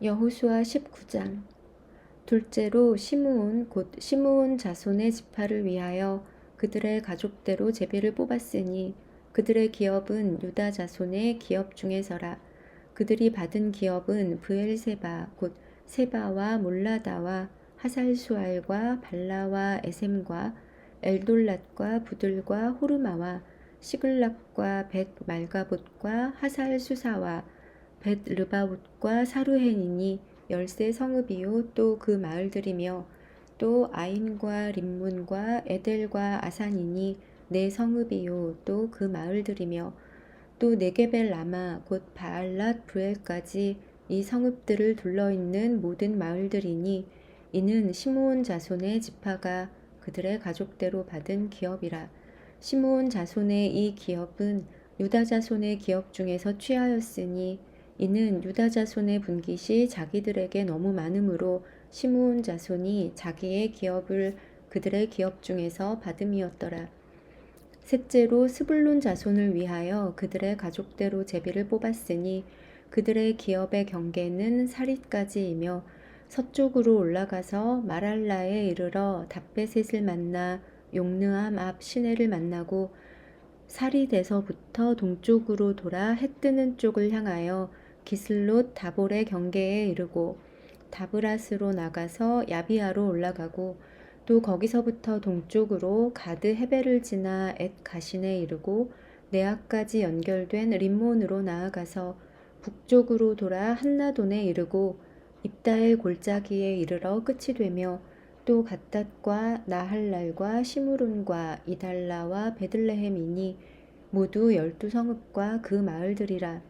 여호수아 19장. 둘째로 시므온 곧 시므온 자손의 지파를 위하여 그들의 가족대로 제비를 뽑았으니 그들의 기업은 유다 자손의 기업 중에서라. 그들이 받은 기업은 브엘세바 곧 세바와 몰라다와 하살수알과 발라와 에셈과 엘돌랏과 부들과 호르마와 시글락과 벳 말가봇과 하살수사와 벳 르바봇과 사루헨이니 열세 성읍이요 또 그 마을들이며 또 아인과 림문과 에델과 아산이니 네 성읍이요 또 그 마을들이며 또 네게벨 라마 곧 바알랏 브엘까지 이 성읍들을 둘러 있는 모든 마을들이니 이는 시므온 자손의 지파가 그들의 가족대로 받은 기업이라. 시므온 자손의 이 기업은 유다 자손의 기업 중에서 취하였으니 이는 유다 자손의 분깃이 자기들에게 너무 많으므로 시므온 자손이 자기의 기업을 그들의 기업 중에서 받음이었더라. 셋째로 스불론 자손을 위하여 그들의 가족대로 제비를 뽑았으니 그들의 기업의 경계는 사릿까지이며 서쪽으로 올라가서 마랄라에 이르러 답베셋을 만나 용느암 앞 시내를 만나고 사리대서부터 동쪽으로 돌아 해 뜨는 쪽을 향하여 기슬롯 다볼의 경계에 이르고 다브라스로 나가서 야비아로 올라가고 또 거기서부터 동쪽으로 가드 헤베를 지나 엣 가신에 이르고 네아까지 연결된 림몬으로 나아가서 북쪽으로 돌아 한나돈에 이르고 입다엘 골짜기에 이르러 끝이 되며 또 갓닷과 나할랄과 시무론과 이달라와 베들레헴이니 모두 열두 성읍과 그 마을들이라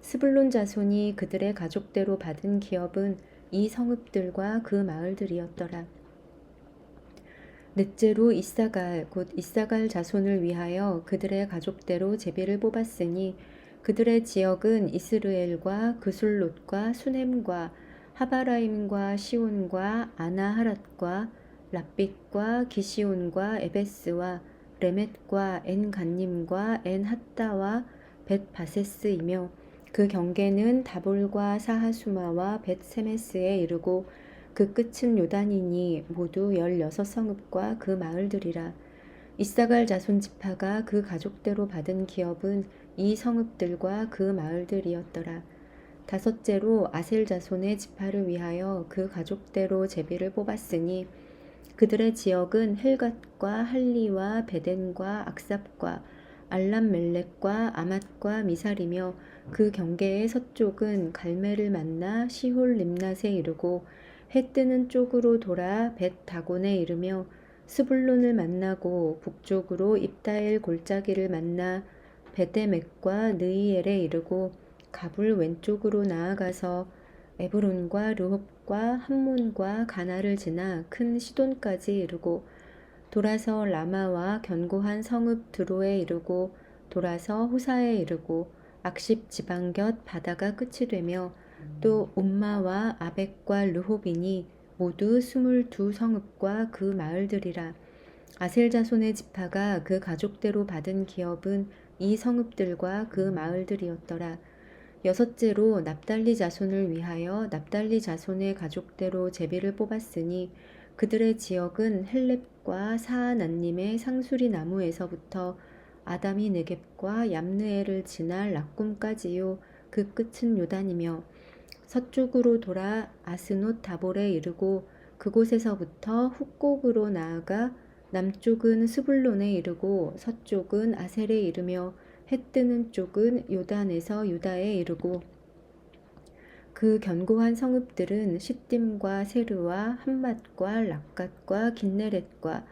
스불론 자손이 그들의 가족대로 받은 기업은 이 성읍들과 그 마을들이었더라. 넷째로 이사갈 곧 이사갈 자손을 위하여 그들의 가족대로 제비를 뽑았으니 그들의 지역은 이스르엘과 그술롯과 수넴과 하바라임과 시온과 아나하랏과 랍빛과 기시온과 에베스와 레멧과 엔간님과 엔핫다와 벳바세스이며 그 경계는 다볼과 사하수마와 벳세메스에 이르고 그 끝은 요단이니 모두 열여섯 성읍과 그 마을들이라 이사갈 자손 지파가 그 가족대로 받은 기업은 이 성읍들과 그 마을들이었더라. 다섯째로 아셀 자손의 지파를 위하여 그 가족대로 제비를 뽑았으니 그들의 지역은 헬갓과 할리와 베덴과 악삽과 알람멜렉과 아맛과 미살이며 그 경계의 서쪽은 갈멜을 만나 시홀 림낫에 이르고 해 뜨는 쪽으로 돌아 벳 다곤에 이르며 스불론을 만나고 북쪽으로 입다엘 골짜기를 만나 베데맥과 느이엘에 이르고 갑을 왼쪽으로 나아가서 에브론과 르홉과 함몬과 가나를 지나 큰 시돈까지 이르고 돌아서 라마와 견고한 성읍 드로에 이르고 돌아서 호사에 이르고 악십 지방 곁 바다가 끝이 되며 또 옴마와 아벡과 르홉이니 모두 스물두 성읍과 그 마을들이라 아셀 자손의 지파가 그 가족대로 받은 기업은 이 성읍들과 그 마을들이었더라. 여섯째로 납달리 자손을 위하여 납달리 자손의 가족대로 제비를 뽑았으니 그들의 지역은 헬렙 과 사하난님의 상수리 나무에서부터 아담이 네겝과 얌느에를 지나 락꿈까지요. 그 끝은 요단이며 서쪽으로 돌아 아스노 다볼에 이르고 그곳에서부터 훅곡으로 나아가 남쪽은 스불론에 이르고 서쪽은 아셀에 이르며 해 뜨는 쪽은 요단에서 유다에 이르고 그 견고한 성읍들은 시딤과 세르와 한맛과 락갓과 긴네렛과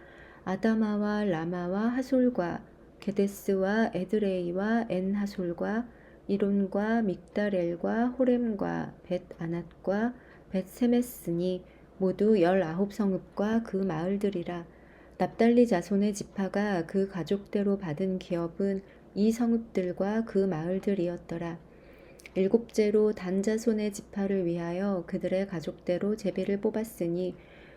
아다마와 라마와 하솔과 게데스와 에드레이와 엔하솔과 이론과 믹다렐과 호렘과 벳 아낫과 벳 세메스니 모두 열아홉 성읍과 그 마을들이라 납달리 자손의 지파가 그 가족대로 받은 기업은 이 성읍들과 그 마을들이었더라. 일곱째로 단자손의 지파를 위하여 그들의 가족대로 제비를 뽑았으니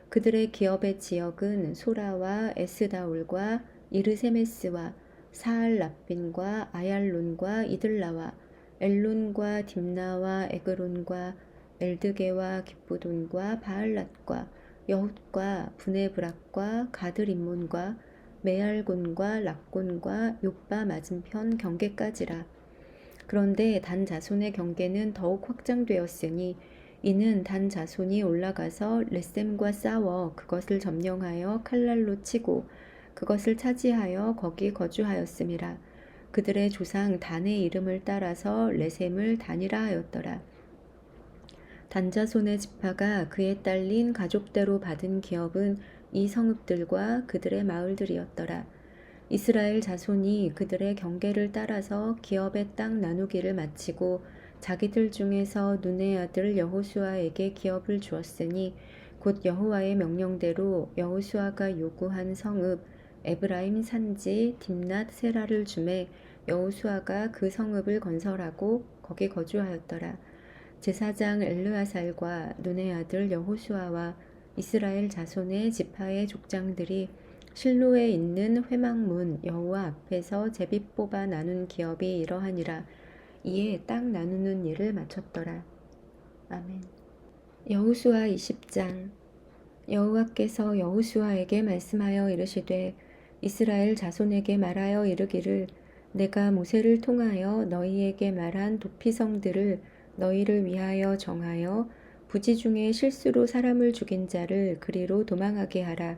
그들의 기업의 지역은 소라와 에스다올과 이르세메스와 사알라빈과 아얄론과 이들라와 엘론과 딥나와 에그론과 엘드게와 기쁘돈과 바알랏과 여훗과 브네브락과 가드림몬과 메알곤과 락곤과 요빠 맞은편 경계까지라. 그런데 단 자손의 경계는 더욱 확장되었으니 이는 단 자손이 올라가서 레셈과 싸워 그것을 점령하여 칼날로 치고 그것을 차지하여 거기 거주하였음이라. 그들의 조상 단의 이름을 따라서 레셈을 단이라 하였더라. 단자손의 지파가 그에 딸린 가족대로 받은 기업은 이 성읍들과 그들의 마을들이었더라. 이스라엘 자손이 그들의 경계를 따라서 기업의 땅 나누기를 마치고 자기들 중에서 눈의 아들 여호수아에게 기업을 주었으니 곧 여호와의 명령대로 여호수아가 요구한 성읍 에브라임 산지 딥낫 세라를 주매 여호수아가 그 성읍을 건설하고 거기 거주하였더라. 제사장 엘르아살과 눈의 아들 여호수아와 이스라엘 자손의 지파의 족장들이 실로에 있는 회막문 여호와 앞에서 제비 뽑아 나눈 기업이 이러하니라. 이에 땅 나누는 일을 마쳤더라. 아멘. 여호수아 20장 여호와께서 여호수아에게 말씀하여 이르시되 이스라엘 자손에게 말하여 이르기를 내가 모세를 통하여 너희에게 말한 도피성들을 너희를 위하여 정하여 부지 중에 실수로 사람을 죽인 자를 그리로 도망하게 하라.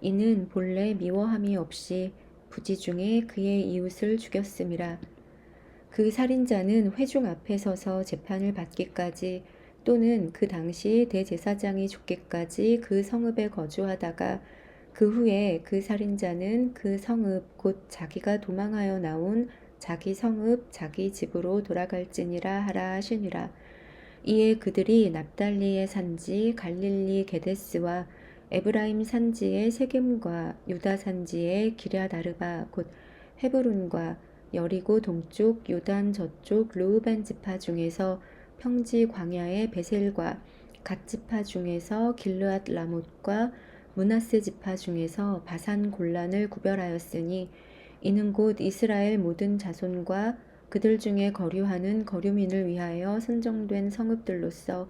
이는 본래 미워함이 없이 부지 중에 그의 이웃을 죽였음이라. 그 살인자는 회중 앞에 서서 재판을 받기까지 또는 그 당시 대제사장이 죽기까지 그 성읍에 거주하다가 그 후에 그 살인자는 그 성읍 곧 자기가 도망하여 나온 자기 성읍 자기 집으로 돌아갈지니라 하라 하시니라. 이에 그들이 납달리의 산지 갈릴리 게데스와 에브라임 산지의 세겜과 유다 산지의 기랴 다르바 곧 헤브론과 여리고 동쪽 요단 저쪽 르우벤 지파 중에서 평지 광야의 베셀과 갓 지파 중에서 길르앗 라못과 문하세 지파 중에서 바산 골란을 구별하였으니 이는 곧 이스라엘 모든 자손과 그들 중에 거류하는 거류민을 위하여 선정된 성읍들로서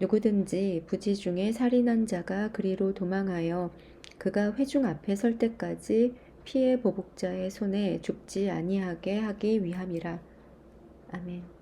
누구든지 부지 중에 살인한 자가 그리로 도망하여 그가 회중 앞에 설 때까지 피해 보복자의 손에 죽지 아니하게 하기 위함이라. 아멘.